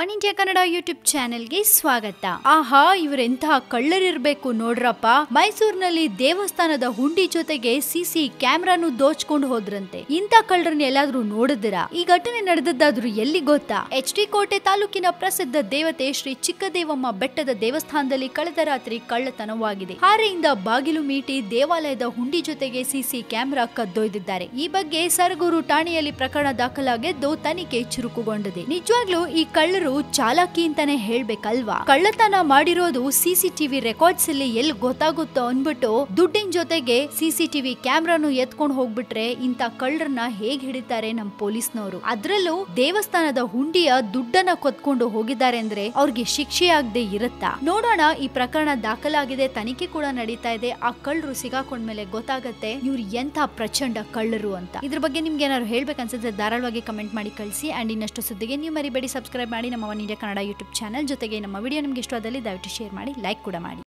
One India Kannada YouTube ಚಾನೆಲ್ಗೆ ಸ್ವಾಗತ. ಆಹಾ, ಇವರೆಂತಹ ಕಳ್ಳರಿರ್ಬೇಕು ನೋಡ್ರಪ್ಪ. ಮೈಸೂರಿನಲ್ಲಿ ದೇವಸ್ಥಾನದ ಹುಂಡಿ ಜೊತೆಗೆ ಸಿಸಿ ಕ್ಯಾಮ್ರಾನು ದೋಚ್ಕೊಂಡು ಹೋದ್ರಂತೆ. ಇಂಥ ಕಳ್ಳರನ್ನ ಎಲ್ಲಾದ್ರೂ ನೋಡಿದಿರಾ ಈ ಘಟನೆ ನಡೆದದ್ದಾದ್ರೂ ಎಲ್ಲಿ ಗೊತ್ತಾ? ಎಚ್ ಡಿ ಕೋಟೆ ತಾಲೂಕಿನ ಪ್ರಸಿದ್ಧ ದೇವತೆ ಶ್ರೀ ಚಿಕ್ಕದೇವಮ್ಮ ಬೆಟ್ಟದ ದೇವಸ್ಥಾನದಲ್ಲಿ ಕಳೆದ ರಾತ್ರಿ ಕಳ್ಳತನವಾಗಿದೆ. ಹಾರೆಯಿಂದ ಬಾಗಿಲು ಮೀಟಿ ದೇವಾಲಯದ ಹುಂಡಿ ಜೊತೆಗೆ ಸಿಸಿ ಕ್ಯಾಮೆರಾ ಕದ್ದೊಯ್ದಿದ್ದಾರೆ. ಈ ಬಗ್ಗೆ ಸರಗೂರು ಠಾಣೆಯಲ್ಲಿ ಪ್ರಕರಣ ದಾಖಲಾಗಿದ್ದು ತನಿಖೆ ಚುರುಕುಗೊಂಡಿದೆ. ನಿಜವಾಗ್ಲೂ ಈ ಕಳ್ಳರು ಚಾಲಾಕಿ ಅಂತಾನೆ ಹೇಳ್ಬೇಕಲ್ವಾ? ಕಳ್ಳತನ ಮಾಡಿರೋದು ಸಿಸಿಟಿವಿ ರೆಕಾರ್ಡ್ಸ್ ಅಲ್ಲಿ ಎಲ್ಲಿ ಗೊತ್ತಾಗುತ್ತೋ ಅನ್ಬಿಟ್ಟು ದುಡ್ಡಿನ ಜೊತೆಗೆ ಸಿಸಿಟಿವಿ ಕ್ಯಾಮ್ರಾನು ಎತ್ಕೊಂಡು ಹೋಗ್ಬಿಟ್ರೆ ಇಂತ ಕಳ್ಳರನ್ನ ಹೇಗ್ ಹಿಡಿತಾರೆ ನಮ್ ಪೊಲೀಸ್ನವರು? ಅದ್ರಲ್ಲೂ ದೇವಸ್ಥಾನದ ಹುಂಡಿಯ ದುಡ್ಡನ್ನ ಕೊತ್ಕೊಂಡು ಹೋಗಿದ್ದಾರೆ ಅಂದ್ರೆ ಅವ್ರಿಗೆ ಶಿಕ್ಷೆ ಇರುತ್ತಾ? ನೋಡೋಣ, ಈ ಪ್ರಕರಣ ದಾಖಲಾಗಿದೆ, ತನಿಖೆ ಕೂಡ ನಡೀತಾ ಇದೆ, ಆ ಕಳ್ಳರು ಸಿಗಾಕೊಂಡ್ಮೇಲೆ ಗೊತ್ತಾಗತ್ತೆ, ಇವ್ರು ಎಂಥ ಪ್ರಚಂಡ ಕಳ್ಳರು ಅಂತ. ಇದ್ರ ಬಗ್ಗೆ ನಿಮ್ಗೆ ಏನಾದ್ರು ಹೇಳ್ಬೇಕನ್ಸುತ್ತೆ, ಧಾರಾಳವಾಗಿ ಕಮೆಂಟ್ ಮಾಡಿ ಕಳಿಸಿ, ಅಂಡ್ ಇನ್ನಷ್ಟು ಸುದ್ದಿಗೆ ನೀವು ಮರಿಬೇಡಿ, ಸಬ್ಸ್ಕ್ರೈಬ್ ಮಾಡಿ ನಮ್ಮ One India Kannada YouTube channel ಜೊತೆಗೆ ನಮ್ಮ ವಿಡಿಯೋ ನಿಮ್ಗೆ ಇಷ್ಟವಾದಲ್ಲಿ ದಯವಿಟ್ಟು ಶೇರ್ ಮಾಡಿ ಲೈಕ್ ಕೂಡ ಮಾಡಿ.